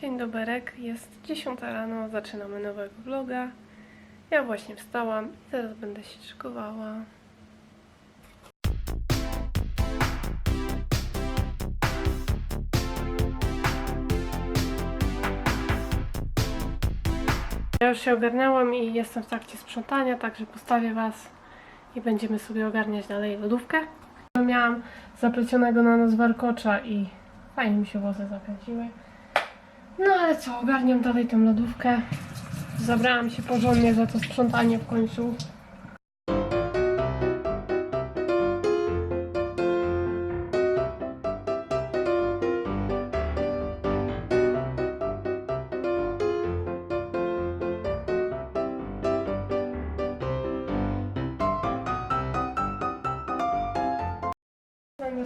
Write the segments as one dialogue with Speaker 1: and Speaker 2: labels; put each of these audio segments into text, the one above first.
Speaker 1: Dzień doberek, jest 10 rano, zaczynamy nowego vloga. Ja właśnie wstałam i teraz będę się szykowała. Ja już się ogarnęłam i jestem w trakcie sprzątania, także postawię Was i będziemy sobie ogarniać dalej lodówkę. Miałam zaplecionego na nos warkocza i fajnie mi się włosy zakręciły. No ale co, ogarniam dalej tę lodówkę. Zabrałam się porządnie za to sprzątanie w końcu.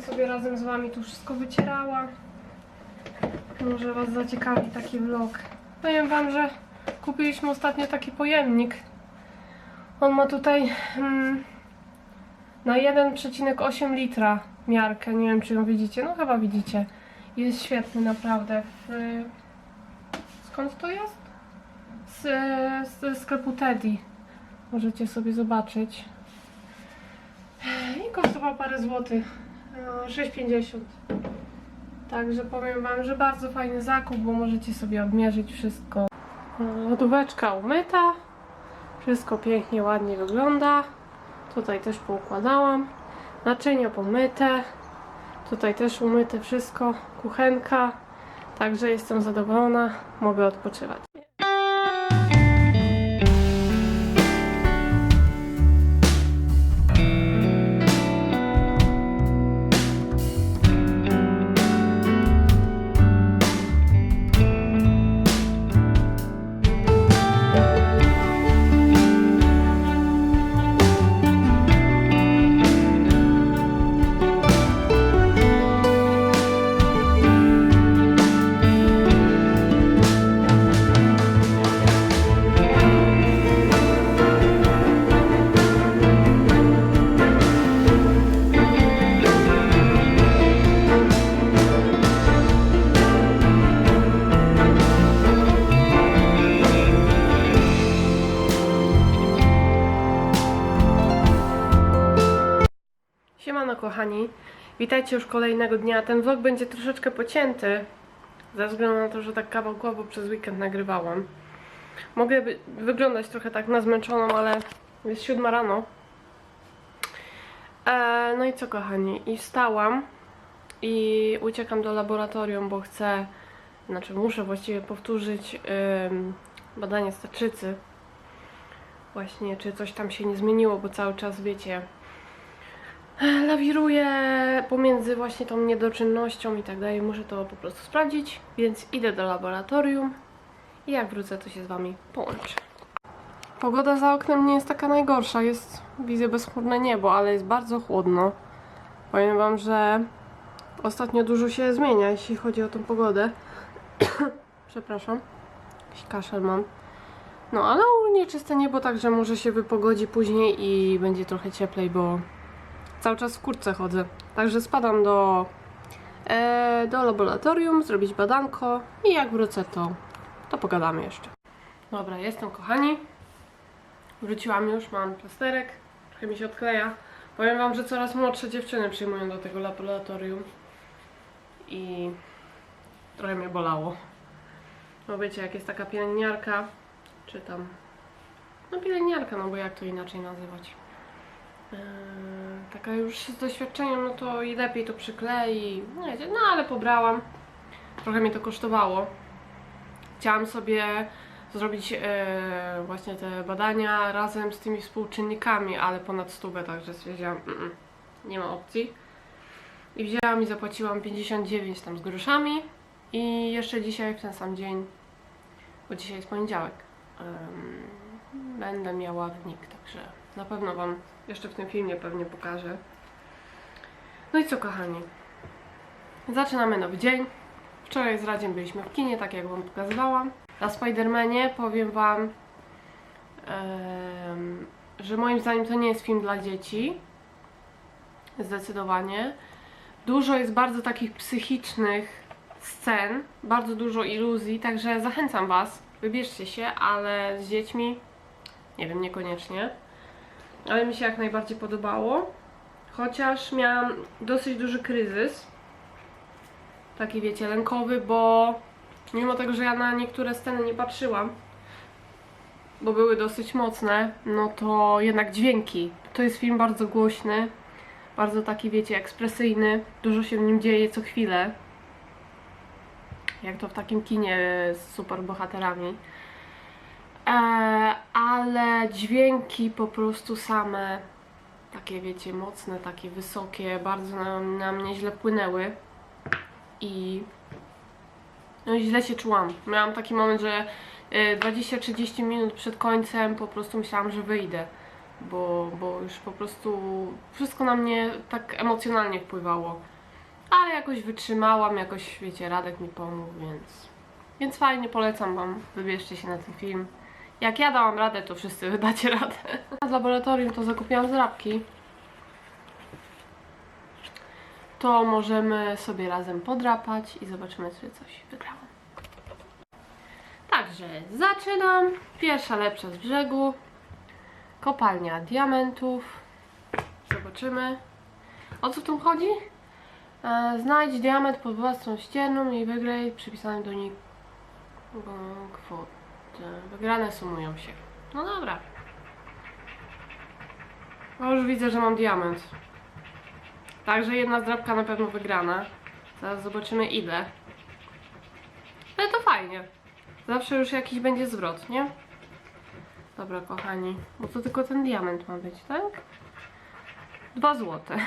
Speaker 1: Sobie razem z Wami tu wszystko wycierała. Może Was zaciekawi taki vlog. Powiem Wam, że kupiliśmy ostatnio taki pojemnik. On ma tutaj mm, na 1,8 litra miarkę. Nie wiem, czy ją widzicie. No chyba widzicie. Jest świetny naprawdę. W... Skąd to jest? Z, z sklepu Teddy. Możecie sobie zobaczyć. I kosztował parę złotych. No, 6,50. Także powiem Wam, że bardzo fajny zakup, bo możecie sobie odmierzyć wszystko. Lodóweczka umyta. Wszystko pięknie, ładnie wygląda. Tutaj też poukładałam. Naczynia pomyte. Tutaj też umyte wszystko. Kuchenka. Także jestem zadowolona. Mogę odpoczywać. Siemano kochani, witajcie już kolejnego dnia. Ten vlog będzie troszeczkę pocięty, ze względu na to, że tak kawałkowo przez weekend nagrywałam. Mogę wyglądać trochę tak na zmęczoną, ale jest siódma rano. E, no i co kochani, i wstałam i uciekam do laboratorium, bo chcę, znaczy muszę właściwie powtórzyć ym, badanie staczycy. Właśnie, czy coś tam się nie zmieniło, bo cały czas wiecie, lawiruję pomiędzy właśnie tą niedoczynnością i tak dalej. Muszę to po prostu sprawdzić, więc idę do laboratorium i jak wrócę, to się z Wami połączę. Pogoda za oknem nie jest taka najgorsza. Jest, widzę bezchmurne niebo, ale jest bardzo chłodno. Powiem Wam, że ostatnio dużo się zmienia, jeśli chodzi o tą pogodę. Przepraszam, jakiś kaszel mam. No, ale ogólnie czyste niebo, także może się wypogodzi później i będzie trochę cieplej, bo cały czas w kurtce chodzę. Także spadam do, e, do laboratorium, zrobić badanko i jak wrócę, to, to pogadamy jeszcze. Dobra, jestem kochani. Wróciłam już, mam plasterek, trochę mi się odkleja. Powiem wam, że coraz młodsze dziewczyny przyjmują do tego laboratorium i trochę mnie bolało. No wiecie, jak jest taka pielęgniarka, czy tam, no pielęgniarka, no bo jak to inaczej nazywać. Yy, taka już z doświadczeniem, no to i lepiej to przyklei. No, wiecie, no ale pobrałam. Trochę mnie to kosztowało. Chciałam sobie zrobić yy, właśnie te badania razem z tymi współczynnikami, ale ponad stówę, także stwierdziłam, mm, mm, nie ma opcji. I wzięłam i zapłaciłam 59 tam z groszami. I jeszcze dzisiaj w ten sam dzień, bo dzisiaj jest poniedziałek, ym, będę miała wynik, także na pewno Wam jeszcze w tym filmie pewnie pokażę. No i co kochani? Zaczynamy nowy dzień. Wczoraj z Radziem byliśmy w kinie, tak jak Wam pokazywałam. Na Spidermanie powiem Wam, że moim zdaniem to nie jest film dla dzieci. Zdecydowanie. Dużo jest bardzo takich psychicznych scen, bardzo dużo iluzji, także zachęcam Was, wybierzcie się, ale z dziećmi nie wiem, niekoniecznie. Ale mi się jak najbardziej podobało. Chociaż miałam dosyć duży kryzys. Taki wiecie, lękowy, bo mimo tego, że ja na niektóre sceny nie patrzyłam, bo były dosyć mocne, no to jednak dźwięki. To jest film bardzo głośny, bardzo taki, wiecie, ekspresyjny. Dużo się w nim dzieje co chwilę. Jak to w takim kinie z superbohaterami. E, ale dźwięki po prostu same, takie wiecie, mocne, takie wysokie, bardzo na, na mnie źle wpłynęły. I no źle się czułam. Miałam taki moment, że e, 20-30 minut przed końcem po prostu myślałam, że wyjdę. Bo, bo już po prostu wszystko na mnie tak emocjonalnie wpływało. Ale jakoś wytrzymałam, jakoś wiecie, Radek mi pomógł, więc. Więc fajnie polecam Wam, wybierzcie się na ten film. Jak ja dałam radę, to wszyscy wydacie radę. Z laboratorium to zakupiłam zrabki. To możemy sobie razem podrapać i zobaczymy, czy coś wygrałam. Także zaczynam. Pierwsza lepsza z brzegu. Kopalnia diamentów. Zobaczymy. O co tu chodzi? E, znajdź diament pod własną ścierną i wygraj przypisanym do niego kwotę. Wygrane sumują się. No dobra. O, już widzę, że mam diament. Także jedna zdrabka na pewno wygrana. Zaraz zobaczymy ile. Ale to fajnie. Zawsze już jakiś będzie zwrot, nie? Dobra, kochani. Bo to tylko ten diament ma być, tak? Dwa złote.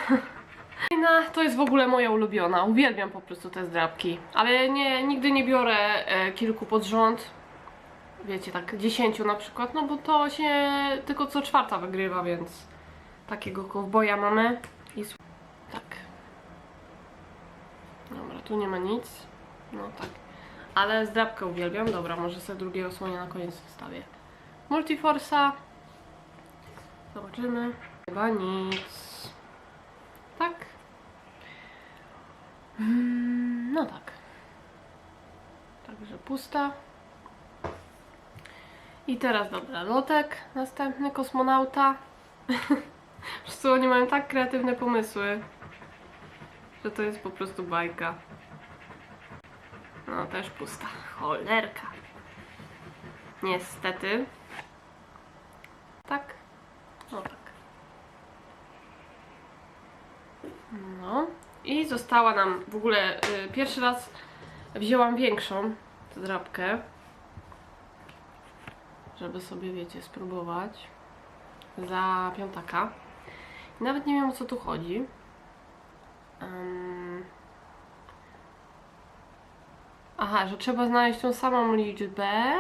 Speaker 1: Fajna, to jest w ogóle moja ulubiona. Uwielbiam po prostu te zdrabki. Ale nie, nigdy nie biorę e, kilku pod rząd. Wiecie, tak dziesięciu na przykład, no bo to się tylko co czwarta wygrywa, więc takiego kowboja mamy. I tak. Dobra, tu nie ma nic. No tak. Ale zdrabkę uwielbiam. Dobra, może sobie drugiego słonia na koniec wstawię. Multiforsa. Zobaczymy. Chyba nic. Tak? Mm, No tak. Także pusta. I teraz dobra, lotek, następny kosmonauta. Prostu oni mają tak kreatywne pomysły, że to jest po prostu bajka. No też pusta. Cholerka. Niestety. Tak? No tak. No. I została nam w ogóle y, pierwszy raz wzięłam większą zdrabkę. Żeby sobie, wiecie, spróbować. Za piątaka. Nawet nie wiem o co tu chodzi. Em. Aha, że trzeba znaleźć tą samą liczbę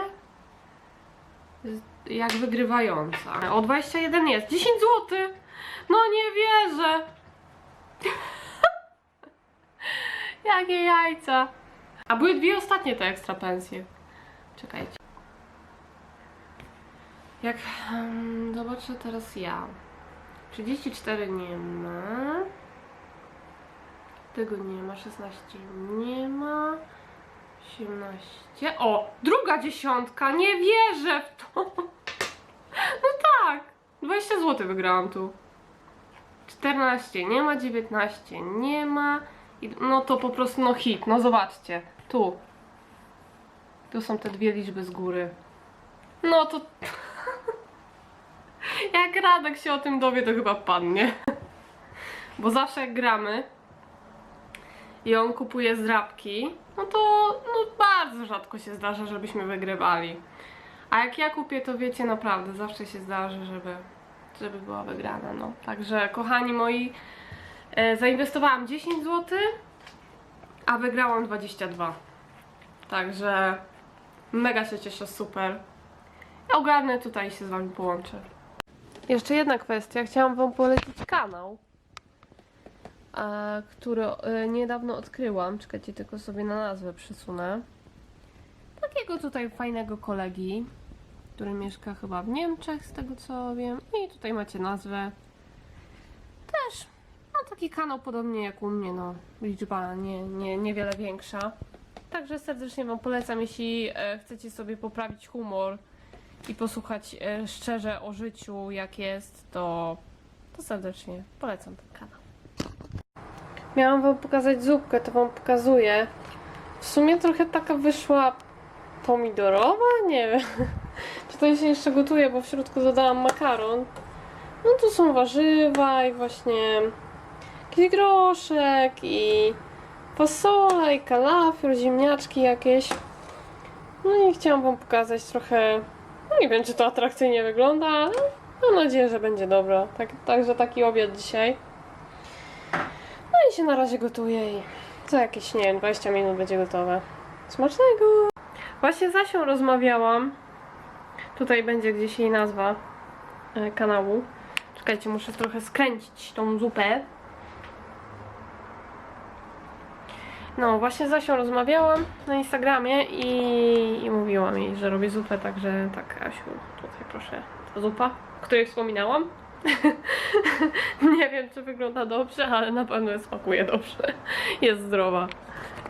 Speaker 1: jak wygrywająca. O 21 jest. 10 zł! No nie wierzę! Jakie jajca! A były dwie ostatnie te ekstra pensje. Czekajcie. Jak um, zobaczę teraz ja. 34 nie ma. Tego nie ma. 16 nie ma. 18. O! Druga dziesiątka! Nie wierzę w to! No tak! 20 zł wygrałam tu. 14 nie ma, 19 nie ma. No to po prostu no hit, no zobaczcie. Tu. Tu są te dwie liczby z góry. No to. Jak Radek się o tym dowie, to chyba padnie. Bo zawsze jak gramy i on kupuje zdrabki, no to no bardzo rzadko się zdarza, żebyśmy wygrywali. A jak ja kupię, to wiecie, naprawdę zawsze się zdarzy, żeby, żeby była wygrana. No. Także kochani moi, e, zainwestowałam 10 zł, a wygrałam 22. Także mega się cieszę, super. Ogarnę tutaj się z wami połączę. Jeszcze jedna kwestia, chciałam wam polecić kanał, który e, niedawno odkryłam. Czekajcie, tylko sobie na nazwę przysunę. Takiego tutaj fajnego kolegi, który mieszka chyba w Niemczech, z tego co wiem. I tutaj macie nazwę. Też ma taki kanał podobnie jak u mnie, no liczba nie, nie, niewiele większa. Także serdecznie Wam polecam, jeśli e, chcecie sobie poprawić humor i posłuchać e, szczerze o życiu, jak jest, to, to serdecznie polecam ten kanał. Miałam Wam pokazać zupkę, to Wam pokazuję. W sumie trochę taka wyszła pomidorowa? Nie wiem. Czy to się jeszcze gotuje, bo w środku dodałam makaron. No tu są warzywa i właśnie jakiś groszek i fasola i kalafior, ziemniaczki jakieś. No i chciałam Wam pokazać trochę, nie wiem czy to atrakcyjnie wygląda, ale mam nadzieję, że będzie dobro. Tak, także taki obiad dzisiaj. No i się na razie gotuje i za jakieś, nie wiem, 20 minut będzie gotowe. Smacznego! Właśnie z Asią rozmawiałam. Tutaj będzie gdzieś jej nazwa e, kanału. Czekajcie, muszę trochę skręcić tą zupę. No, właśnie z Asią rozmawiałam na Instagramie i, i mówiłam jej, że robię zupę, także tak, Asiu, tutaj proszę, ta zupa, o której wspominałam. Nie wiem, czy wygląda dobrze, ale na pewno smakuje dobrze. Jest zdrowa.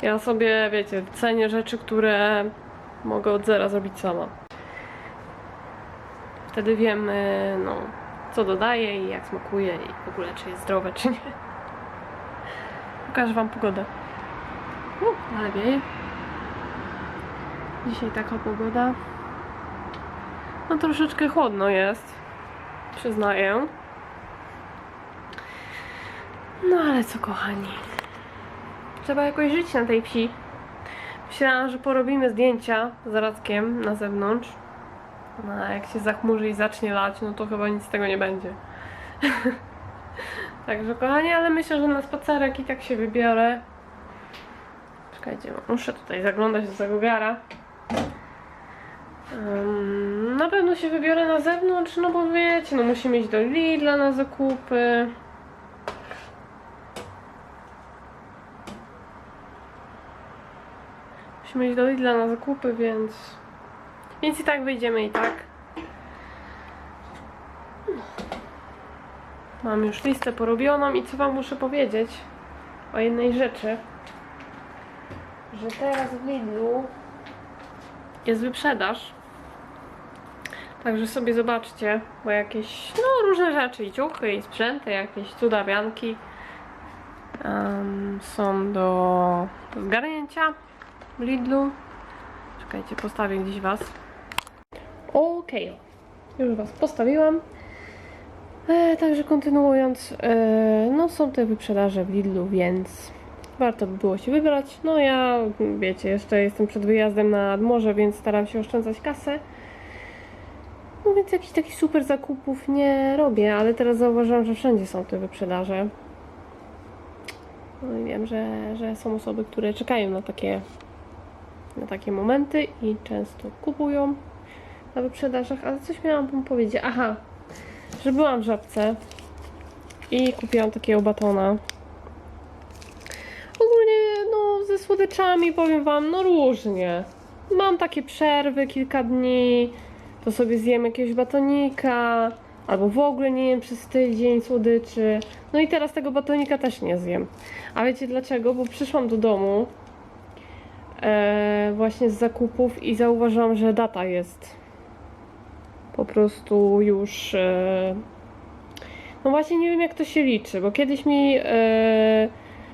Speaker 1: Ja sobie, wiecie, cenię rzeczy, które mogę od zera zrobić sama. Wtedy wiem, y, no, co dodaję i jak smakuje i w ogóle, czy jest zdrowe, czy nie. Pokażę Wam pogodę. Ale wieje. Dzisiaj taka pogoda. No troszeczkę chłodno jest. Przyznaję. No ale co kochani. Trzeba jakoś żyć na tej wsi. Myślałam, że porobimy zdjęcia z Radkiem na zewnątrz. No a jak się zachmurzy i zacznie lać, no to chyba nic z tego nie będzie. Także kochani, ale myślę, że na spacerek i tak się wybiorę. Czekajcie, muszę tutaj zaglądać do tego gara. Ym, na pewno się wybiorę na zewnątrz, no bo wiecie, no musimy iść do Lidla na zakupy. Musimy iść do Lidla na zakupy, więc... Więc i tak wyjdziemy i tak. Mam już listę porobioną i co wam muszę powiedzieć o jednej rzeczy. Że teraz w Lidlu jest wyprzedaż. Także sobie zobaczcie, bo jakieś, no różne rzeczy, i ciuchy, i sprzęty, jakieś cudawianki em, są do, zgarnięcia w Lidlu. Czekajcie, postawię gdzieś was. Okej, już was postawiłam. E, także kontynuując, e, no są te wyprzedaże w Lidlu, więc warto by było się wybrać. No ja, wiecie, jeszcze jestem przed wyjazdem nad morze, więc staram się oszczędzać kasę. No więc jakichś takich super zakupów nie robię, ale teraz zauważyłam, że wszędzie są te wyprzedaże. No i wiem, że, że są osoby, które czekają na takie, na takie momenty i często kupują na wyprzedażach, ale coś miałam wam powiedzieć. Aha, że byłam w żabce i kupiłam takiego batona. Ogólnie, no, ze słodyczami powiem wam, no różnie. Mam takie przerwy, kilka dni, to sobie zjem jakiegoś batonika, albo w ogóle nie jem przez tydzień słodyczy. No i teraz tego batonika też nie zjem. A wiecie dlaczego? Bo przyszłam do domu e, właśnie z zakupów i zauważyłam, że data jest po prostu już. E, no właśnie nie wiem jak to się liczy, bo kiedyś mi e,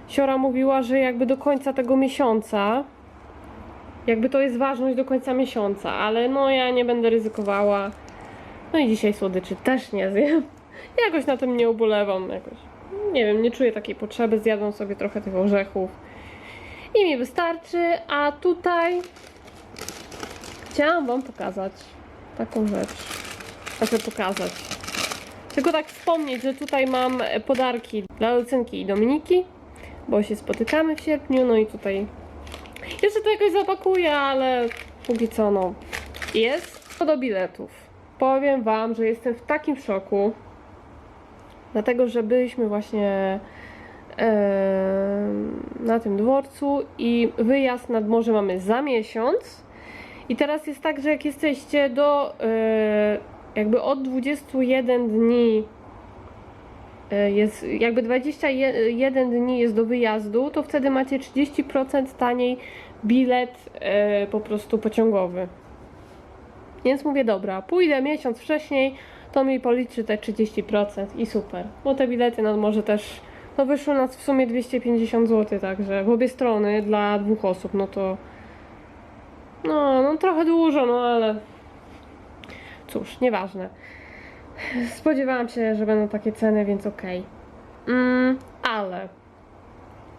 Speaker 1: Siora mówiła, że jakby do końca tego miesiąca, jakby to jest ważność do końca miesiąca, ale no ja nie będę ryzykowała. No i dzisiaj słodyczy też nie zjem. Jakoś na tym nie ubolewam, jakoś. Nie wiem, nie czuję takiej potrzeby, zjadłam sobie trochę tych orzechów. I mi wystarczy, a tutaj chciałam wam pokazać taką rzecz. Znaczy pokazać. Tylko tak wspomnieć, że tutaj mam podarki dla Lucynki i Dominiki, bo się spotykamy w sierpniu, no i tutaj jeszcze to jakoś zapakuję, ale póki co no jest. Co do biletów. Powiem wam, że jestem w takim szoku, dlatego że byliśmy właśnie na tym dworcu i wyjazd nad morze mamy za miesiąc. I teraz jest tak, że jak jesteście do e, jakby od 21 dni jest jakby 21 dni jest do wyjazdu, to wtedy macie 30% taniej bilet e, po prostu pociągowy. Więc mówię, dobra, pójdę miesiąc wcześniej, to mi policzy te 30% i super. Bo te bilety na morze też, no wyszło nas w sumie 250 zł, także w obie strony dla dwóch osób, no to no, no trochę dużo, no ale cóż, nieważne. Spodziewałam się, że będą takie ceny, więc okej. Mm, ale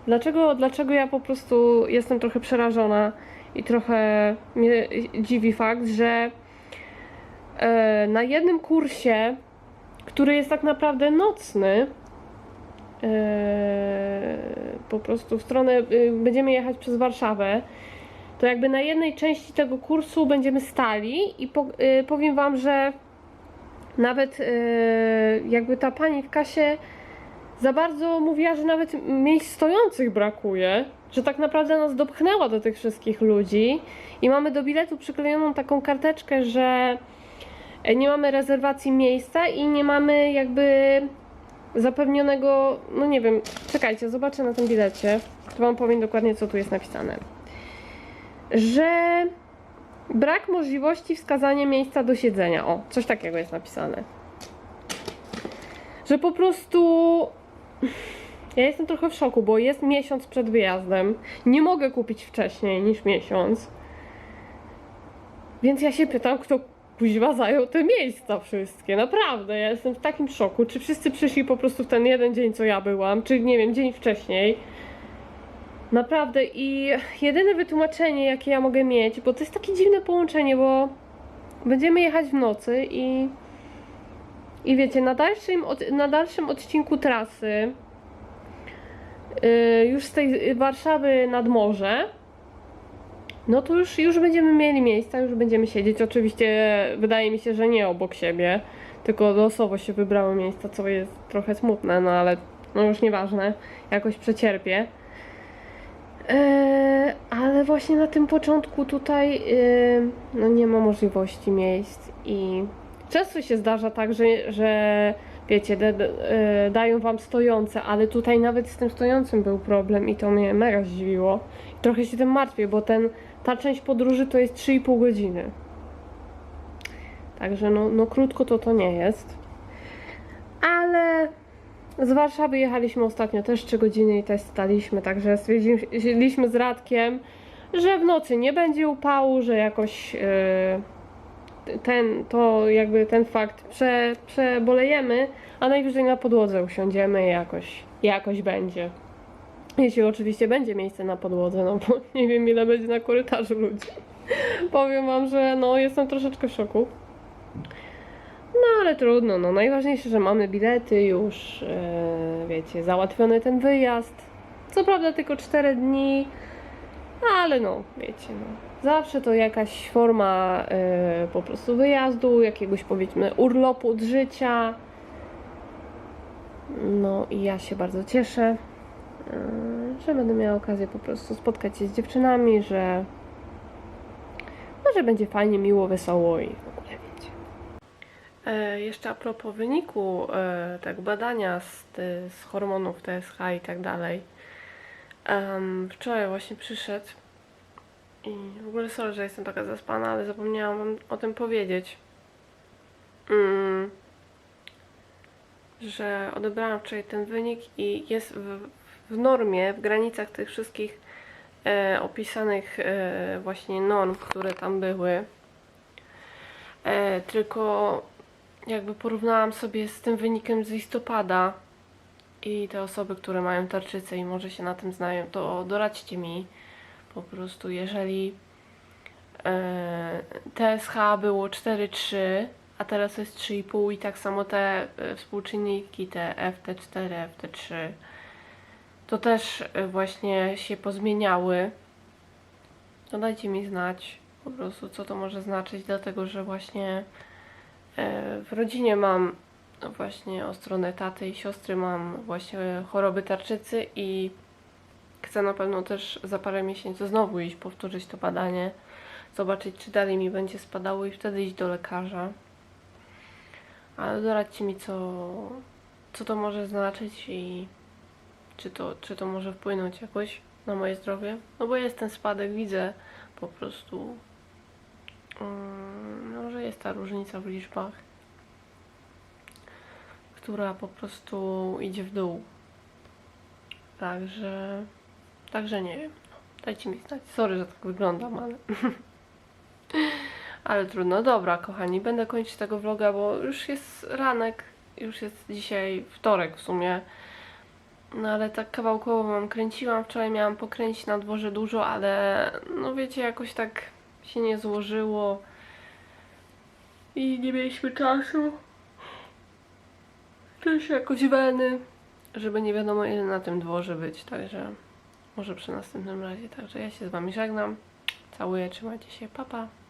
Speaker 1: dlaczego, dlaczego ja po prostu jestem trochę przerażona i trochę mnie dziwi fakt, że e, na jednym kursie, który jest tak naprawdę nocny, e, po prostu w stronę, y, będziemy jechać przez Warszawę, to jakby na jednej części tego kursu będziemy stali i po, powiem Wam, że nawet y, jakby ta pani w kasie za bardzo mówiła, że nawet miejsc stojących brakuje, że tak naprawdę nas dopchnęła do tych wszystkich ludzi i mamy do biletu przyklejoną taką karteczkę, że nie mamy rezerwacji miejsca i nie mamy jakby zapewnionego, no nie wiem, czekajcie, zobaczę na tym bilecie, to Wam powiem dokładnie co tu jest napisane że brak możliwości wskazania miejsca do siedzenia. O, coś takiego jest napisane. Że po prostu. Ja jestem trochę w szoku, bo jest miesiąc przed wyjazdem. Nie mogę kupić wcześniej niż miesiąc. Więc ja się pytam, kto kuźwa zajął te miejsca wszystkie. Naprawdę, ja jestem w takim szoku. Czy wszyscy przyszli po prostu w ten jeden dzień, co ja byłam, czy nie wiem, dzień wcześniej. Naprawdę i jedyne wytłumaczenie, jakie ja mogę mieć, bo to jest takie dziwne połączenie, bo będziemy jechać w nocy i i wiecie, na dalszym, na dalszym odcinku trasy yy, już z tej Warszawy nad morze no to już, już będziemy mieli miejsca, już będziemy siedzieć. Oczywiście wydaje mi się, że nie obok siebie, tylko losowo się wybrały miejsca, co jest trochę smutne, no ale no już nieważne, jakoś przecierpię. Eee, ale właśnie na tym początku tutaj yy, no nie ma możliwości miejsc i często się zdarza tak, że, że wiecie, e, dają wam stojące, ale tutaj nawet z tym stojącym był problem i to mnie mega zdziwiło. Trochę się tym martwię, bo ten, ta część podróży to jest 3,5 godziny. Także no, no krótko to to nie jest. Ale z Warszawy jechaliśmy ostatnio też 3 godziny i też staliśmy, także stwierdziliśmy z Radkiem, że w nocy nie będzie upału, że jakoś yy, ten, to jakby ten fakt prze, przebolejemy, a najwyżej na podłodze usiądziemy i jakoś, jakoś będzie. Jeśli oczywiście będzie miejsce na podłodze, no bo nie wiem ile będzie na korytarzu ludzi. Powiem wam, że no jestem troszeczkę w szoku. No ale trudno, no najważniejsze, że mamy bilety już, e, wiecie, załatwiony ten wyjazd. Co prawda tylko 4 dni, ale no, wiecie, no. Zawsze to jakaś forma e, po prostu wyjazdu, jakiegoś powiedzmy urlopu od życia. No i ja się bardzo cieszę, e, że będę miała okazję po prostu spotkać się z dziewczynami, że, no, że będzie fajnie, miło, wesoło i w ogóle wiecie. E, jeszcze a propos wyniku e, tak badania z, z hormonów TSH i tak dalej. Wczoraj właśnie przyszedł i w ogóle sorry, że jestem taka zaspana, ale zapomniałam wam o tym powiedzieć. Mm, że odebrałam wczoraj ten wynik i jest w, w normie, w granicach tych wszystkich e, opisanych e, właśnie norm, które tam były. E, tylko jakby porównałam sobie z tym wynikiem z listopada i te osoby, które mają tarczycę i może się na tym znają, to doradźcie mi po prostu, jeżeli e, TSH było 4,3, a teraz jest 3,5 i tak samo te e, współczynniki, te FT4, FT3, to też e, właśnie się pozmieniały. To dajcie mi znać po prostu, co to może znaczyć, dlatego że właśnie W rodzinie mam właśnie o stronę taty i siostry mam właśnie choroby tarczycy i chcę na pewno też za parę miesięcy znowu iść powtórzyć to badanie, zobaczyć czy dalej mi będzie spadało i wtedy iść do lekarza. Ale doradźcie mi co, co to może znaczyć i czy to, czy to może wpłynąć jakoś na moje zdrowie. No bo jest ten spadek, widzę po prostu, no, że jest ta różnica w liczbach, która po prostu idzie w dół. Także, także nie wiem. Dajcie mi znać. Sorry, że tak wyglądam, ale. ale trudno. Dobra, kochani, będę kończyć tego vloga, bo już jest ranek. Już jest dzisiaj wtorek w sumie. No ale tak kawałkowo wam kręciłam. Wczoraj miałam pokręcić na dworze dużo, ale no wiecie, jakoś tak się nie złożyło. I nie mieliśmy czasu. Też jakoś weny, żeby nie wiadomo ile na tym dworze być, także może przy następnym razie. Także ja się z wami żegnam. Całuję, trzymajcie się, papa. Pa.